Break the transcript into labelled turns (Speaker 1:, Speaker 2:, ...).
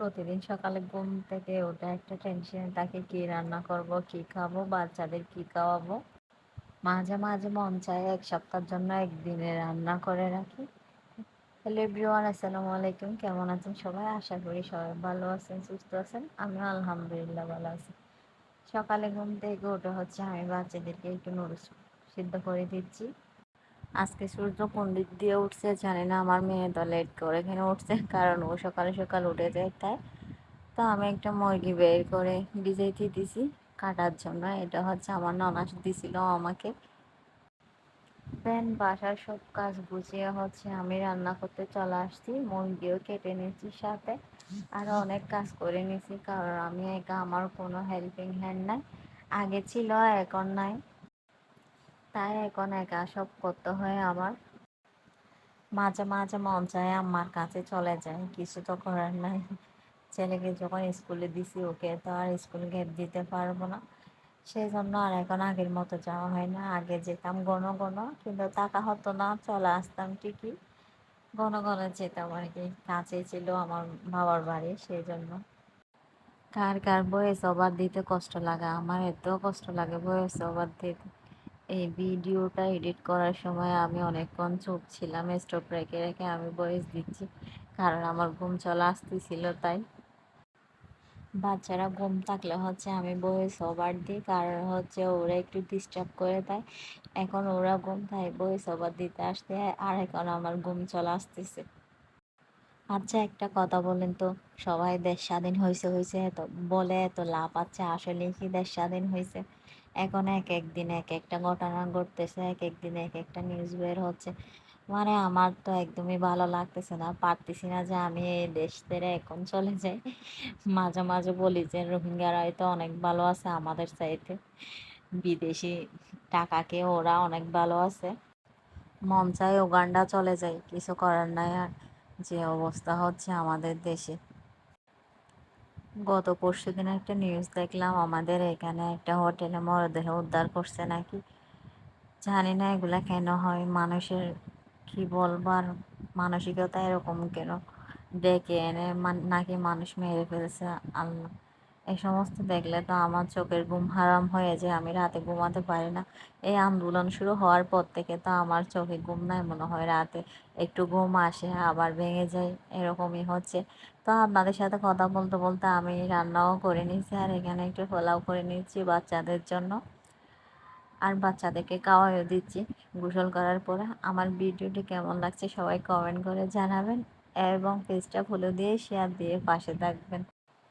Speaker 1: প্রতিদিন সকালে ঘুম থেকে ওটা একটা টেনশন থাকে, কি রান্না করব, কি খাব, বাচ্চাদের কি খাওয়াবো। মাঝে মাঝে মন চায় এক সপ্তাহের জন্য একদিনে রান্না করে রাখি। হ্যালো এভরিওয়ান আসসালামু আলাইকুম। কেমন আছেন সবাই? আশা করি সবাই ভালো আছেন, সুস্থ আছেন। আমি আলহামদুলিল্লাহ ভালো আছি। সকালে ঘুম থেকে ওটা হচ্ছে আমি বাচ্চাদেরকে একটু নুডলস সিদ্ধ করে দিচ্ছি। আজকে সূর্য পণ্ডিত দিয়ে উঠছে জানি না আমার মেয়ে তো লেট করে এখানে উঠছে, কারণ ও সকালে সকাল উঠে যায় তাই। তো আমি একটা মুরগি বের করে ভিজাইতে দিছি কাটার জন্য। এটা হচ্ছে আমার ননাস দিছিল আমাকে। দেন বাসার সব কাজ গুছিয়ে হচ্ছে আমি রান্না করতে চলে আসছি, মুরগিও কেটে নিয়েছি সাথে। আরও অনেক কাজ করে নিয়েছি, কারণ আমি একা, আমার কোনো হেল্পিং হ্যান্ড নাই। আগে ছিল, এখন নাই। তাই এখন একা সব করতে হয় আমার মাঝে মাঝে মন চায় আমার কাছে চলে যায়, কিছু তো করার নাই। ছেলেকে যখন স্কুলে দিছি, ওকে তো আর স্কুল গেট দিতে পারব না। সেই জন্য আর এখন আগের মতো যাওয়া হয় না। আগে যেতাম ঘন ঘন, কিন্তু টাকা হতো না, চলে আসতাম ঠিকই। ঘন ঘন যেতাম আর কি। কাছে ছিল আমার বাবার বাড়ি সেই জন্য কার কার বয়স ওভার দিতে কষ্ট লাগে? আমার এত কষ্ট লাগে বয়স ওভার দিতে। এই ভিডিওটা এডিট করার সময় আমি অনেকক্ষণ চুপ ছিলাম স্টপ রেখে রেখে আমি ভয়েস দিচ্ছি, কারণ আমার ঘুম চলে আসতেছিল তাই। বাচ্চারা ঘুম থাকলে হচ্ছে আমি ভয়েস ওভার দিই, কারণ হচ্ছে ওরা একটু ডিস্টার্ব করে দেয় এখন ওরা ঘুম তাই ভয়েস ওভার দিতে আসতে আর এখন আমার ঘুম চলে আসতেছে। আচ্ছা একটা কথা বলেন তো। সবাই দেশ স্বাধীন হয়েছে হয়েছে এত বলে এত লাভ আছে আসলে কি দেশ স্বাধীন হয়েছে এখন এক এক দিন এক একটা ঘটনা ঘটতেছে, এক এক দিন এক একটা নিউজ বের হচ্ছে। মানে আমার তো একদমই ভালো লাগতেছে না, পারতেছি না যে আমি এই দেশ ছেড়ে এখন চলে যাই। মাঝে মাঝে বলি যে রোহিঙ্গারা হয়তো অনেক ভালো আছে আমাদের চাইতে। বিদেশি টাকাকে ওরা অনেক ভালো আছে। মন চায় উগান্ডা চলে যায় কিছু করার নাই আর। যে অবস্থা হচ্ছে আমাদের দেশে। গত পরশু দিন একটা নিউজ দেখলাম, আমাদের এখানে একটা হোটেলে মরদেহ উদ্ধার করছে নাকি? জানি না এগুলা কেন হয়, মানুষের কি বলবার মানসিকতা এরকম কেন? ডেকে এনে নাকি মানুষ মেরে ফেলছে? আল্লাহ। এই সমস্ত দেখলে তো আমার চোখের ঘুম হারাম হয়ে যায়, আমি রাতে ঘুমাতে পারি না। এই আন্দোলন শুরু হওয়ার পর থেকে তো আমার চোখে ঘুম নাই মনে হয় রাতে। একটু ঘুম আসে, আবার ভেঙে যায়, এরকমই হচ্ছে। তো আপনাদের সাথে কথা বলতে বলতে আমি রান্নাও করে নিয়েছি, আর এখানে একটু পোলাও করে নিচ্ছি বাচ্চাদের জন্য। আর বাচ্চাদেরকে খাওয়াইও দিচ্ছি গোসল করার পরে। আমার ভিডিওটি কেমন লাগছে সবাই কমেন্ট করে জানাবেন এবং পেজটা ফলো দিয়ে শেয়ার দিয়ে পাশে থাকবেন।